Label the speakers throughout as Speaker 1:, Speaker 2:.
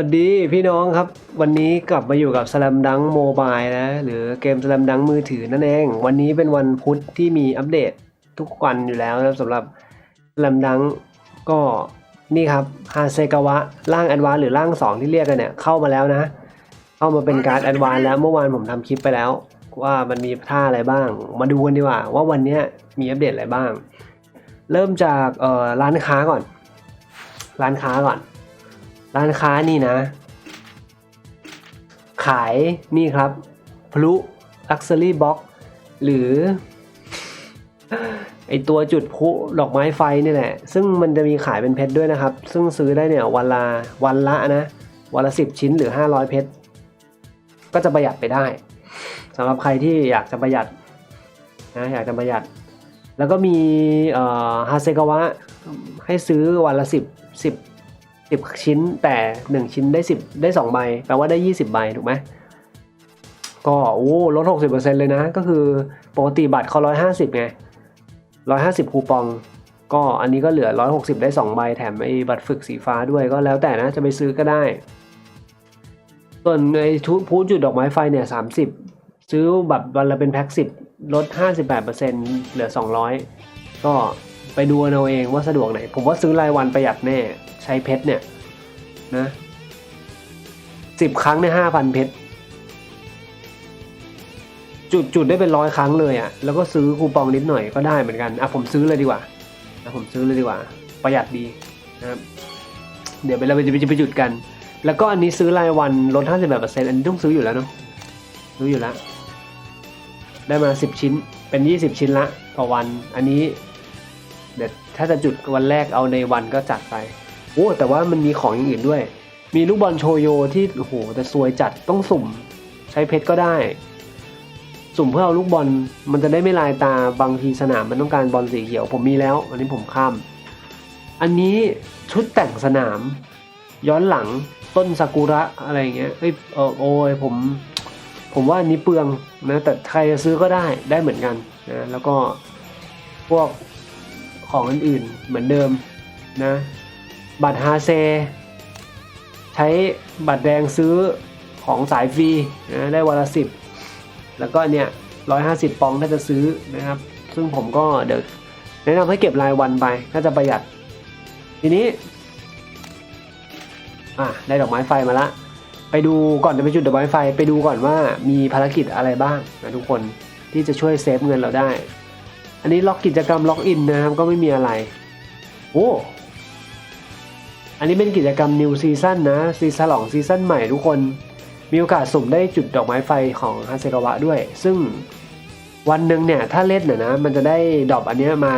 Speaker 1: สวัสดีพี่น้องครับ วันนี้กลับมาอยู่กับ Slam Dunk Mobile นะ หรือเกม Slam Dunk มือถือนั่นเอง วันนี้เป็นวันพุธที่มีอัปเดตทุกวันอยู่แล้วนะครับสำหรับ Slam Dunk ก็นี่ครับฮาเซกาวะร่างแอดวานหรือร่าง 2 ที่เรียกกันเนี่ย เข้ามาแล้วนะ เข้ามาเป็นการ์ดแอดวานแล้วเมื่อวานผมทำคลิปไปแล้ว ว่ามันมีท่าอะไรบ้าง มาดูกันดีกว่า ว่าวันเนี้ยมีอัปเดตอะไรบ้าง เริ่มจากเอ่อร้านค้าก่อน ร้านค้าก่อน ร้านค้านี่นะ ขายนี่ครับพลุ Luxury Box หรือ ไอตัวจุดพลุดอกไม้ไฟนี่แหละ ซึ่งมันจะมีขายเป็นเพชรด้วยนะครับ ซึ่งซื้อได้เนี่ยวันละวันละนะ วันละสิบชิ้นหรือ 500 เพชร ก็จะประหยัดไปได้สำหรับใครที่อยากจะประหยัดนะอยากจะประหยัด แล้วก็มีฮาเซกาวะให้ซื้อวันละสิบสิบ สิบชิ้นแต่หนึ่งชิ้นได้สิบได้สองใบ แปลว่าได้ยี่สิบใบ ถูกไหมก็โอ้ลดหกสิบเปอร์เซ็นเลยนะ ก็คือปกติบัตรเขาร้อยห้าสิบไงร้อยห้าสิบคูปอง ก็อันนี้ก็เหลือร้อยหกสิบได้สองใบ แถมไอ้บัตรฝึกสีฟ้าด้วยก็แล้วแต่นะ จะไปซื้อก็ได้ ส่วนไอ้ทุพูจุดดอกไม้ไฟเนี่ยสามสิบซื้อแบบวันละเป็นแพ็คสิบลดห้าสิบแปดเปอร์เซ็นเหลือสองร้อยก็ไปดูเอาเองว่าสะดวกไหน ผมว่าซื้อรายวันประหยัดแน่ ช้เพชรเนี่ยนะสิบครั้งในห้าพันเพชรจุดจุดได้เป็นร้อยครั้งเลยอะ่ะ แล้วก็ซื้อคูปองนิดหน่อยก็ได้เหมือนกันอะผมซื้อเลยดีกว่าอะผมซื้อเลยดีกว่า ประหยัดดีนะครับ เดี๋ยวไปเราไปจะไปจุดกัน แล้วก็อันนี้ซื้อรายวันลดห้าสิบแปดเปอร์เซ็นต์อันนี้ต้องซื้ออยู่แล้วเนาะซื้ออยู่แล้ว ได้มาสิบชิ้นเป็นยี่สิบชิ้นละต่อวัน อันนี้ เดี๋ยวถ้าจะจุดวันแรกเอาในวันก็จัดไป โอ้แต่ว่ามันมีของอย่างอื่นด้วย มีลูกบอลโชโยที่โอ้โหแต่ซวยจัดต้องสุ่ม ใช้เพชรก็ได้ สุ่มเพื่อเอาลูกบอลมันจะได้ไม่ลายตาบางทีสนามมันต้องการบอลสีเขียวผมมีแล้ว อันนี้ผมข้าม อันนี้ชุดแต่งสนาม ย้อนหลังต้นซากุระอะไรเงี้ยเอ้ยเออโอ้ยผมผมว่าอันนี้เปลืองนะแต่ใครจะซื้อก็ได้ได้เหมือนกันนะแล้วก็พวกของอื่นๆเหมือนเดิมนะ บัตรฮาเซ ใช้บัตรแดงซื้อของสายฟรีนะได้วันละสิบแล้วก็เนี่ยร้อยห้าสิบปองถ้าจะซื้อนะครับ ซึ่งผมก็เดี๋ยวแนะนำให้เก็บรายวันไปถ้าจะประหยัด ทีนี้อะได้ดอกไม้ไฟมาละ ไปดูก่อนจะไปจุดดอกไม้ไฟ ไปดูก่อนว่ามีภารกิจอะไรบ้างนะทุกคนที่จะช่วยเซฟเงินเราได้ อันนี้ล็อกกิจกรรมล็อกอินนะครับก็ไม่มีอะไร โอ้ อันนี้เป็นกิจกรรม New Season นะซีซั่นหลองซีซั่นใหม่ทุกคน มีโอกาสสุ่มได้จุดดอกไม้ไฟของฮาเซกาวะด้วย ซึ่งวันหนึ่งเนี่ยถ้าเล่นน่ะนะ มันจะได้ดอกอันเนี้ยมา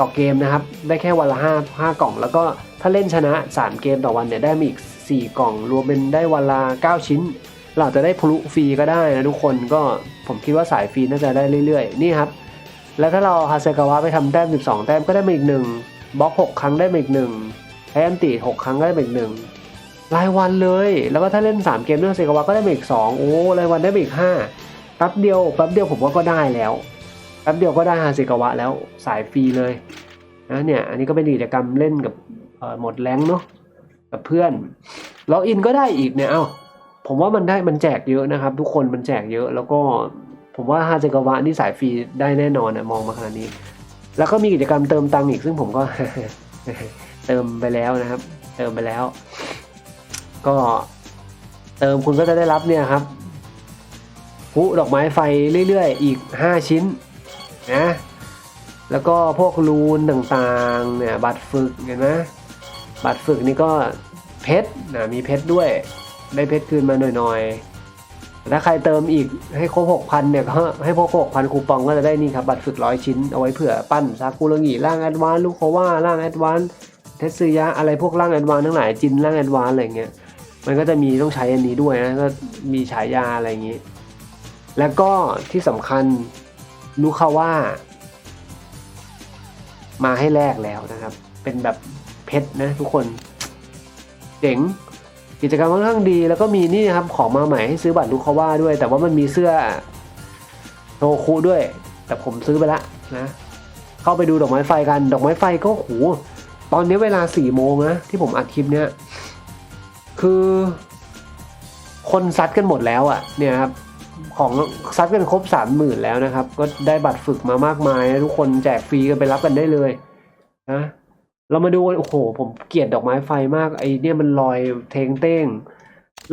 Speaker 1: ต่อเกมนะครับ ได้แค่วันละห้าห้ากล่อง แล้วก็ถ้าเล่นชนะ 3 เกมต่อวันเนี่ยได้มาอีก 4 กล่อง รวมเป็นได้วันละ9 ชิ้น เราจะได้พลุฟรีก็ได้นะทุกคนก็ผมคิดว่าสายฟรีน่าจะได้เรื่อยๆ นี่ครับ แล้วถ้าเราฮาเซกาวะไปทำแต้ม 12 แต้มก็ได้มาอีกหนึ่งบล็อก 6 ครั้งได้มาอีกหนึ่ง ช้อันติ6ครั้งก็ได้มาอีกหนึ่งรายวันเลย แล้วก็ถ้าเล่น 3 เกมด้วยฮาเซกาวะก็ได้มาอีก 2 โอ้รายวันได้มาอีก5แป๊บเดียวแป๊บเดียวผมว่าก็ได้แล้วแป๊บเดียวก็ได้ฮาเซกาวะแล้วสายฟรีเลยนะเนี่ยอันนี้ก็เป็นกิจกรรมเล่นกับหมดแรงเนาะกับเพื่อนล็อกอินก็ได้อีกเนี่ยเอ้าผมว่ามันได้มันแจกเยอะนะครับ ทุกคนมันแจกเยอะ แล้วก็ผมว่าฮาเซกาวะนี่สายฟรีได้แน่นอนนะมองมาขนาดนี้ แล้วก็มีกิจกรรมเติมตังค์อีกซึ่งผมก็ เติมไปแล้วนะครับ เติมไปแล้ว ก็เติมคุณก็จะได้รับเนี่ยครับผู้ดอกไม้ไฟเรื่อยๆ อีก 5 ชิ้นนะแล้วก็พวกรูนต่างๆเนี่ยบัตรฝึกเห็นไหมบัตรฝึกนี่ก็เพชรนะมีเพชรด้วย ได้เพชรคืนมาหน่อยๆถ้าใครเติมอีกให้ครบหกพันเนี่ยก็ให้พวกหกพันคูปองก็จะได้นี่ครับบัตรฝึกร้อยชิ้นเอาไว้เผื่อปั้นซากุระงิร่างแอดวานลูกโคว่าร่างแอดวาน เทสึยะอะไรพวกร่างแอดวานทั้งหลายจินร่างแอดวานอะไรเงี้ยมันก็จะมีต้องใช้อันนี้ด้วยนะก็มีฉายาอะไรอย่างนี้ แล้วก็ที่สำคัญลูคาว่า มาให้แลกแล้วนะครับ เป็นแบบเพชรนะทุกคนเจ๋งกิจกรรมค่อนข้างดีแล้วก็มีนี่ครับของมาใหม่ให้ซื้อบัตรลูกเขาว่าด้วย แต่ว่ามันมีเสื้อโทคุด้วย แต่ผมซื้อไปละนะ เข้าไปดูดอกไม้ไฟกัน ดอกไม้ไฟก็โห ตอนนี้เวลาสี่โมงนะที่ผมอัดคลิปเนี้ยคือคนซัดกันหมดแล้วอะ่ะเนี่ยครับของซัดกันครบสามหมื่นแล้วนะครับ ก็ได้บัตรฝึกมามากมายนะทุกคนแจกฟรีกันไปรับกันได้เลยนะเรามาดูกันโอ้โห ผมเกลียดดอกไม้ไฟมากไอเนี่ยมันลอยเทงเต้ง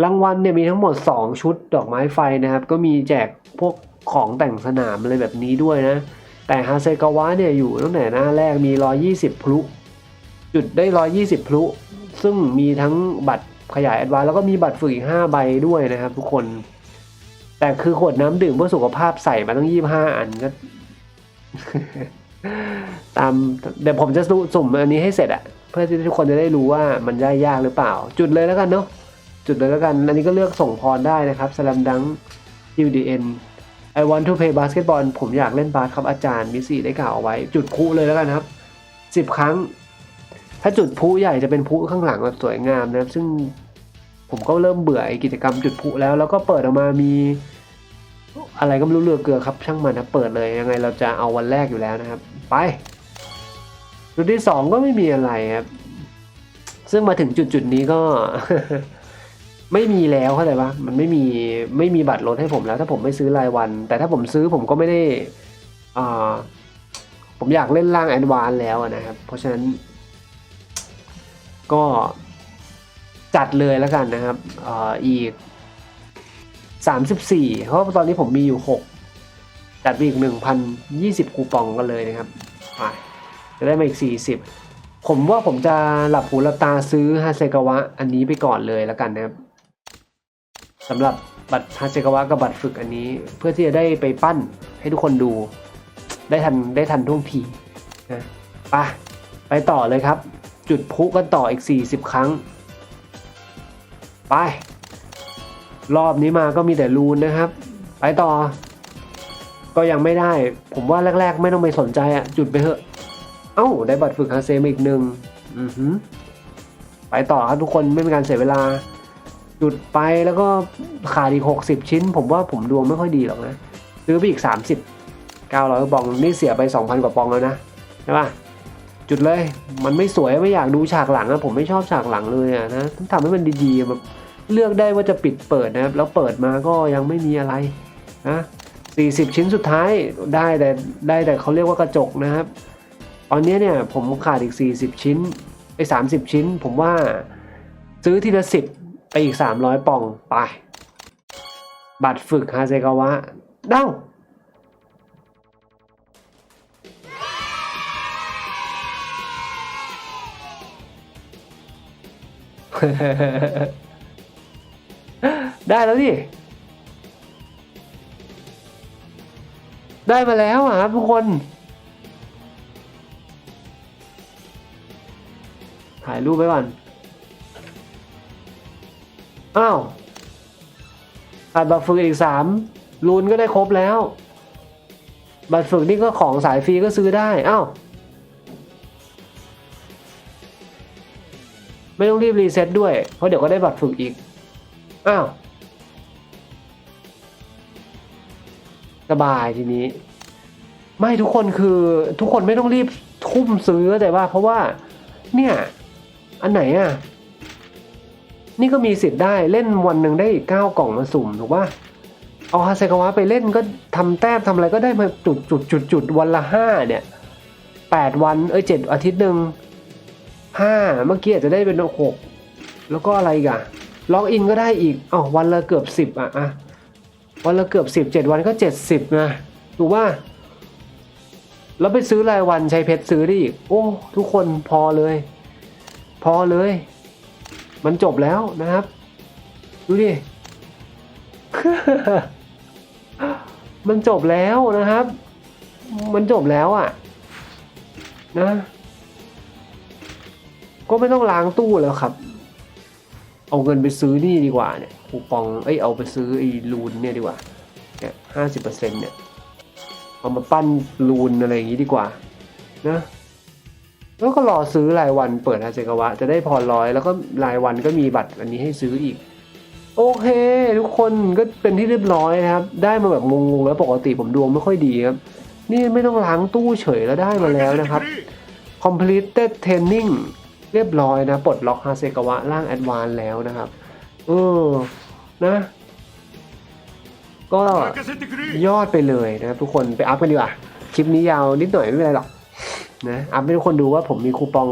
Speaker 1: รางวัลเนี่ยมีทั้งหมด 2 ชุดดอกไม้ไฟนะครับ ก็มีแจกพวกของแต่งสนามอะไรแบบนี้ด้วยนะ แต่ฮาเซกาวะเนี่ยอยู่ตั้งแต่หน้าแรกมี 120 พลุ จุดได้ 120 พลุ ซึ่งมีทั้งบัตรขยายแอดวานแล้วก็มีบัตรฝึกอีก 5 ใบด้วยนะครับทุกคน แต่คือขวดน้ำดื่มเพื่อสุขภาพใส่มาตั้ง 25 อันก็ ตามเดี๋ยวผมจะสุ่มอันนี้ให้เสร็จอะเพื่อที่ทุกคนจะได้รู้ว่ามันได้ยากหรือเปล่า จุดเลยแล้วกันเนาะจุดเลยแล้วกัน อันนี้ก็เลือกส่งพรได้นะครับสลัมดัง UDN I want to play basketball ผมอยากเล่นบาสครับอาจารย์มิสี่ได้กล่าวเอาไว้ จุดพลุเลยแล้วกันครับสิบครั้ง ถ้าจุดพลุใหญ่จะเป็นพลุข้างหลังแบบสวยงามนะครับ ซึ่งผมก็เริ่มเบื่อกิจกรรมจุดพลุแล้ว แล้วก็เปิดออกมามี อะไรก็ไม่รู้เรือเกลือครับช่างมันนะเปิดเลยยังไงเราจะเอาวันแรกอยู่แล้วนะครับ ไปจุดที่สองก็ไม่มีอะไรครับ ซึ่งมาถึงจุดจุดนี้ก็ ไม่มีแล้วเข้าใจปะมันไม่มีไม่มีบัตรลดให้ผมแล้ว ถ้าผมไม่ซื้อรายวัน แต่ถ้าผมซื้อผมก็ไม่ได้อ่าผมอยากเล่นล่างแอดวานแล้วนะครับ เพราะฉะนั้น ก็จัดเลยแล้วกันนะครับออีกสามสิบสี่เพราะตอนนี้ผมมีอยู่หกจัดไปอีกหนึ่งพันยี่สิบคูปองกันเลยนะครับไปจะได้มาอีกสี่สิบผมว่าผมจะหลับหูหลับตาซื้อฮาเซกาวะอันนี้ไปก่อนเลยแล้วกันนะครับสำหรับบัตรฮาเซกาวะกับบัตรฝึกอันนี้ เพื่อที่จะได้ไปปั้นให้ทุกคนดู ได้ทันได้ทันท่วงทีนะไปไปต่อเลยครับ จุดพลุกันต่ออีก 40 ครั้ง ไป รอบนี้มาก็มีแต่รูนนะครับ ไปต่อ ก็ยังไม่ได้ ผมว่าแรก ๆ ไม่ต้องไปสนใจอะจุดไปเถอะ เอ้า ได้บัตรฝึกฮาเซมอีกหนึ่งอือหือไปต่อครับทุกคนไม่เป็นการเสียเวลา จุดไปแล้วก็ขาดอีกหกสิบชิ้น ผมว่าผมดวงไม่ค่อยดีหรอกนะ ซื้อไปอีกสามสิบเก้าร้อยปองนี่เสียไปสองพันกว่าปองแล้วนะใช่ปะ จุดเลย มันไม่สวยไม่อยากดูฉากหลังอะผมไม่ชอบฉากหลังเลยอะนะต้องทำให้มันดีๆแบบเลือกได้ว่าจะปิดเปิดนะครับ แล้วเปิดมาก็ยังไม่มีอะไรนะ40 ชิ้นสุดท้ายได้แต่ได้แต่เขาเรียกว่ากระจกนะครับ ตอนนี้เนี่ยผมขาดอีก 40 ชิ้นไป 30 ชิ้น ผมว่าซื้อทีละสิบไปอีก 300ปองไป บัตรฝึกฮาเซกาวะเด้า ได้แล้วดิ ได้มาแล้วอะครับทุกคน ถ่ายรูปไว้ก่อน อ้าวขาดบัตรฝึกอีกสามรูนก็ได้ครบแล้ว บัตรฝึกนี่ก็ของสายฟรีก็ซื้อได้ อ้าว ไม่ต้องรีบรีเซ็ตด้วย เพราะเดี๋ยวก็ได้บัตรฝึกอีก อ้าว สบายทีนี้ ไม่ทุกคนคือทุกคนไม่ต้องรีบทุ่มซื้อแต่ว่า เพราะว่า เนี่ย อันไหนอะ นี่ก็มีสิทธิ์ได้เล่นวันหนึ่งได้เก้ากล่องมาสุ่มถูกป่ะเอาฮาเซกาวะไปเล่นก็ทำแต้มทำอะไรก็ได้มาจุดจุดจุดจุดวันละห้าเนี่ยแปดวันเอ้ยเจ็ดอาทิตย์หนึ่ง ห้าเมื่อกี้อาจจะได้เป็นหกแล้วก็อะไรอีกอะล็อกอินก็ได้อีกอ๋อวันละเกือบสิบอะอะวันละเกือบสิบเจ็ดวันก็เจ็ดสิบนะถูกป่ะแล้วไปซื้อรายวันใช้เพชรซื้อได้อีก โอ้ ทุกคนพอเลย พอเลย มันจบแล้วนะครับ ดูดิ มันจบแล้วนะครับ มันจบแล้วอะ นะ ก็ไม่ต้องล้างตู้แล้วครับ เอาเงินไปซื้อนี่ดีกว่าเนี่ยคูปองเอ้ยเอาไปซื้อไอ้ลูนเนี่ยดีกว่าเนี่ยห้าสิบเปอร์เซ็นต์เนี่ยเอามาปั้นลูนอะไรอย่างงี้ดีกว่านะแล้วก็รอซื้อรายวันเปิดฮาเซกาวะ จะได้พอร้อยแล้วก็รายวันก็มีบัตรอันนี้ให้ซื้ออีก โอเค ทุกคนก็เป็นที่เรียบร้อยนะครับ ได้มาแบบงงๆแล้วปกติผมดวงไม่ค่อยดีครับนี่ไม่ต้องล้างตู้เฉยแล้วได้มาแล้วนะครับ completed training เรียบร้อยนะ ปลดล็อกฮาเซกาวะร่างแอดวานแล้วนะครับ เออ นะ ก็ยอดไปเลยนะทุกคนไปอัพกันดีกว่า คลิปนี้ยาวนิดหน่อยไม่เป็นไรหรอก นะ อัพให้ทุกคนดูว่าผมมีคูปอง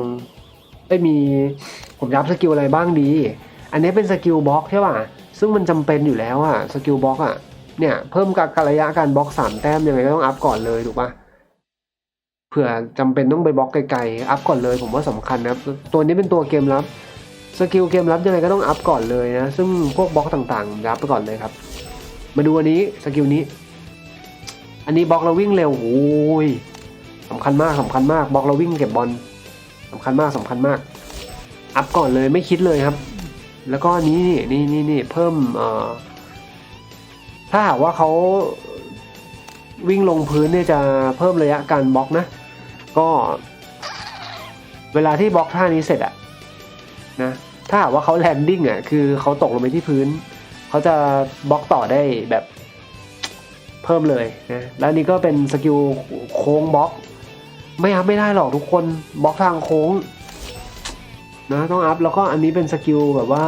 Speaker 1: ไม่มี ผมยับสกิลอะไรบ้างดี อันนี้เป็นสกิลบล็อกใช่ป่ะ ซึ่งมันจำเป็นอยู่แล้วอะสกิลบล็อกอะเนี่ย เพิ่มกับระยะการบล็อกสามแต้มยังไงก็ต้องอัพก่อนเลยถูกป่ะ ผื่อจำเป็นต้องไปบล็อกไกลๆ อัพก่อนเลยผมว่าสำคัญนะครับ ตัวนี้เป็นตัวเกมลับสกิลเกมลับยังไงก็ต้องอัพก่อนเลยนะ ซึ่งพวกบล็อกต่างๆอัพไปก่อนเลยครับ มาดูอันนี้สกิลนี้ อันนี้บล็อกเราวิ่งเร็วโอ้ยสำคัญมากสำคัญมากบล็อกเราวิ่งเก็บบอลสำคัญมากสำคัญมาก อัพก่อนเลยไม่คิดเลยครับ แล้วก็นี้นี่นี่นี่นี่เพิ่มเอ่อถ้าหากว่าเขาวิ่งลงพื้นเนี่ยจะเพิ่มระยะการบล็อกนะ ก็ เวลาที่บล็อกท่านี้เสร็จอะนะถ้าหากว่าเขาแลนดิ้งอะคือเขาตกลงไปที่พื้น เขาจะบล็อกต่อได้แบบเพิ่มเลยนะแล้วนนี้ก็เป็นสกิลโค้งบล็อก ไม่อัพไม่ได้หรอกทุกคนบล็อกทางโค้งนะต้องอัพแล้วก็อันนี้เป็นสกิลแบบว่า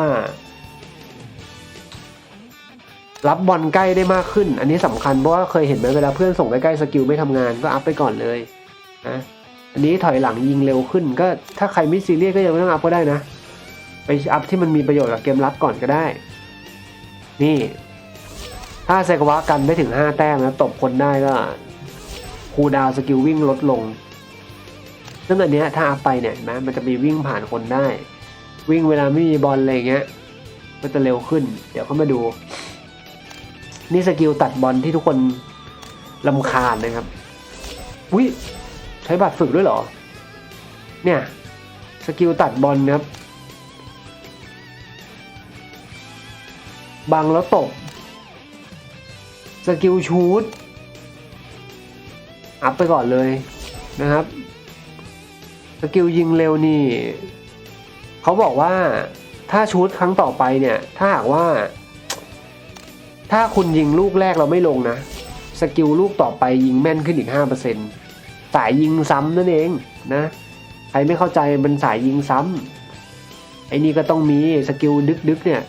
Speaker 1: รับบอลใกล้ได้มากขึ้น อันนี้สำคัญเพราะว่าเคยเห็นไหมเวลาเพื่อนส่งใกล้ๆสกิลไม่ทำงานก็อัพไปก่อนเลยนะ อันนี้ถอยหลังยิงเร็วขึ้น ก็ถ้าใครไม่ซีเรียสก็ยังไม่ต้องอัพก็ได้นะ ไปอัพที่มันมีประโยชน์กับเกมรับก่อนก็ได้ นี่ถ้าเซกวะกันไม่ถึง 5 แต้มนะตบคนได้ก็คูดาวสกิลวิ่งลดลง ซึ่งอันเนี้ยถ้าอัพไปเนี่ยเห็นไหมมันจะมีวิ่งผ่านคนได้ วิ่งเวลาไม่มีบอลอะไรเงี้ยก็จะเร็วขึ้น เดี๋ยวเข้ามาดู นี่สกิลตัดบอลที่ทุกคนลำคาญนะครับวิ ใช้บัตรฝึกด้วยเหรอ เนี่ย สกิลตัดบอลนะครับ บังแล้วตบ สกิลชูดอัพไปก่อนเลยนะครับ สกิลยิงเร็วนี่ เขาบอกว่าถ้าชูดครั้งต่อไปเนี่ย ถ้าหากว่า ถ้าคุณยิงลูกแรกเราไม่ลงนะ สกิลลูกต่อไปยิงแม่นขึ้นอีก 5% สายยิงซ้ำนั่นเองนะใครไม่เข้าใจมันสายยิงซ้ำไอ้นี่ก็ต้องมีสกิลดึกๆเนี่ย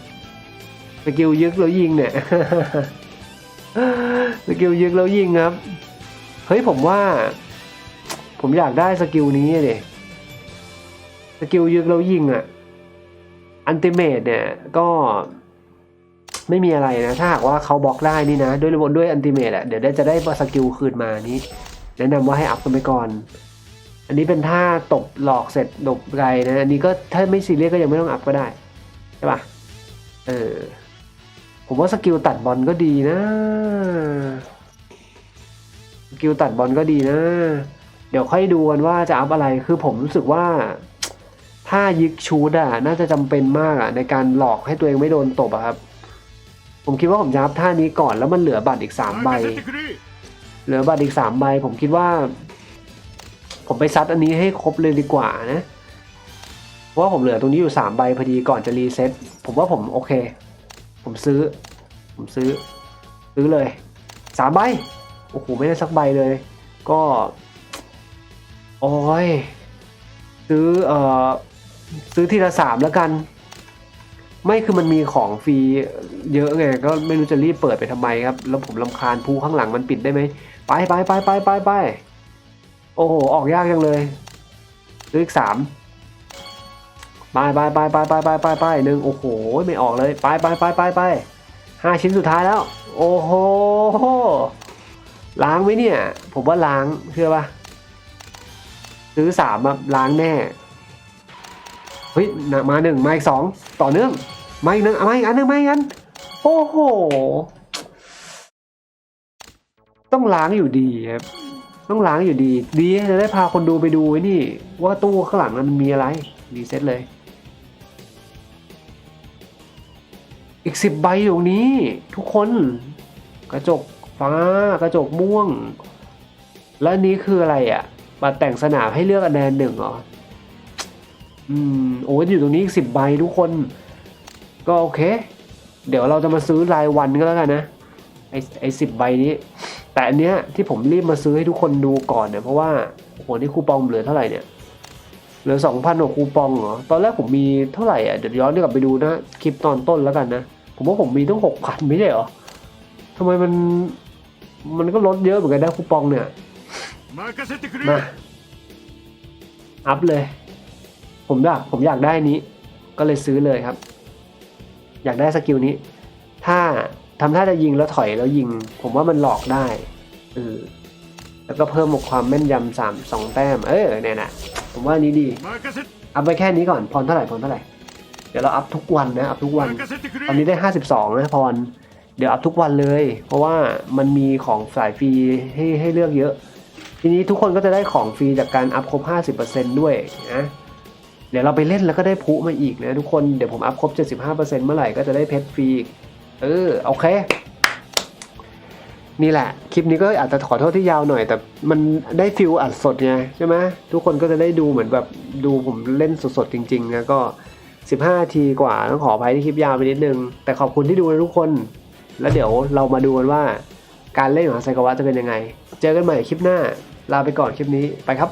Speaker 1: สกิลยึกแล้วยิงเนี่ยสกิลยึกแล้วยิงครับ เฮ้ยผมว่า ผมอยากได้สกิลนี้เลยสกิลยึกแล้วยิงอะอันติเมตเนี่ยก็ไม่มีอะไรนะ ถ้าหากว่าเขาบล็อกได้นี่นะ ด้วยระบบด้วยอันติเมตอะเดี๋ยวได้จะได้สกิลคืนมานี้ แนะนำว่าให้อัพกันไปก่อน อันนี้เป็นท่าตบหลอกเสร็จดบไรนะอันนี้ก็ถ้าไม่ซีเรียสก็ยังไม่ต้องอัพก็ได้ใช่ปะเออผมว่าสกิลตัดบอลก็ดีนะสกิลตัดบอลก็ดีนะ เดี๋ยวค่อยดูกันว่าจะอัพอะไรคือผมรู้สึกว่าถ้ายิกชูดอะน่าจะจำเป็นมากอะในการหลอกให้ตัวเองไม่โดนตบอะครับ ผมคิดว่าผมจะอัพท่านี้ก่อนแล้วมันเหลือบัตรอีกสามใบ เหลือบัตรอีกสามใบผมคิดว่า ผมไปซัดอันนี้ให้ครบเลยดีกว่านะเพราะว่าผมเหลือตรงนี้อยู่สามใบพอดีก่อนจะรีเซ็ตผมว่าผมโอเค ผมซื้อ ผมซื้อ ซื้อเลยสามใบโอ้โหไม่ได้สักใบเลย ก็โอ้ยซื้อเอ่อซื้อทีละสามแล้วกัน ไม่คือมันมีของฟรีเยอะไงก็ไม่รู้จะรีบเปิดไปทำไมครับ แล้วผมลำคาญภูข้างหลังมันปิดได้ไหม ไปไปไปไปไปไปโอ้โห ออกยากจังเลยซื้ออีกสามไปไปไปไปไปไปไปไปหนึ่งโอ้โห ไม่ออกเลย ไปไปไปไปไปห้าชิ้นสุดท้ายแล้ว โอ้โห ล้างไหมเนี่ย ผมว่าล้างเชื่อปะซื้อสามอะล้างแน่ เฮ้ยนะมาหนึ่งมาอีกสองต่อเนื่องมาอีกหนึ่งอามาอีกอันหนึ่งมาอีกอัน โอ้โห ต้องล้างอยู่ดีครับ ต้องล้างอยู่ดี ดีจะได้พาคนดูไปดูไอ้นี่ ว่าตู้ข้างหลังนั้นมันมีอะไรรีเซ็ตเลย อีกสิบใบอยู่ตรงนี้ ทุกคน กระจกฟ้ากระจกม่วง แล้วนี้คืออะไรอะ่ะบัตรแต่งสนามให้เลือกอันแดนหนึ่งเหรอ อืม โอ้ยอยู่ตรงนี้อีกสิบใบทุกคน ก็โอเค เดี๋ยวเราจะมาซื้อรายวันก็แล้วกันนะ ไอไอสิบใบนี้ แต่อันเนี้ยที่ผมรีบมาซื้อให้ทุกคนดูก่อนเนี่ยเพราะว่าโอ้โหนี่คูปองเหลือเท่าไหร่เนี่ยเหลือสองพันกว่คูปองเหรอตอนแรกผมมีเท่าไหร่อะเดี๋ยวย้อนกลับไปดูนะคลิปตอนต้นแล้วกันนะผมว่าผมมีต้องหกพันไม่ใช่เหรอทำไมมันมันก็ลดเยอะเหมือนกันได้คูปองเนี่ยมาอัพเลย ผมอยากผมอยากได้นี้ ก็เลยซื้อเลยครับ อยากได้สกิลนี้ ถ้า ทำท่าจะยิงแล้วถอยแล้วยิง ผมว่ามันหลอกได้อแล้วก็เพิ่มความแม่นยำสามสองแต้ม เออเนี่ยนะผมว่านี้ดีอัพไปแค่นี้ก่อนพรเท่าไหร่พรเท่าไหร่เดี๋ยวเราอัพทุกวันนะอัพทุกวันตอนนี้ได้ห้าสิบสองนะพรเดี๋ยวอัพทุกวันเลย เพราะว่ามันมีของสายฟรีให้ให้เลือกเยอะ ทีนี้ทุกคนก็จะได้ของฟรีจากการอัพครบห้าสิบเปอร์เ50%ด้วยนะเดี๋ยวเราไปเล่นแล้วก็ได้พุมาอีกนะทุกคนเดี๋ยวผมอัพครบ 75%เมื่อไหร่ก็จะได้เพชรฟรี เออโอเค นี่แหละ คลิปนี้ก็อาจจะขอโทษที่ยาวหน่อย แต่มันได้ฟิลอัดสดไงใช่ไหมทุกคนก็จะได้ดูเหมือนแบบดูผมเล่นสดๆจริงๆนะก็ 15นาทีกว่าต้องขออภัยที่คลิปยาวไปนิดนึง แต่ขอบคุณที่ดูนะทุกคน แล้วเดี๋ยวเรามาดูกันว่าการเล่นของไซกาวะจะเป็นยังไง เจอกันใหม่คลิปหน้า ลาไปก่อนคลิปนี้ไปครับ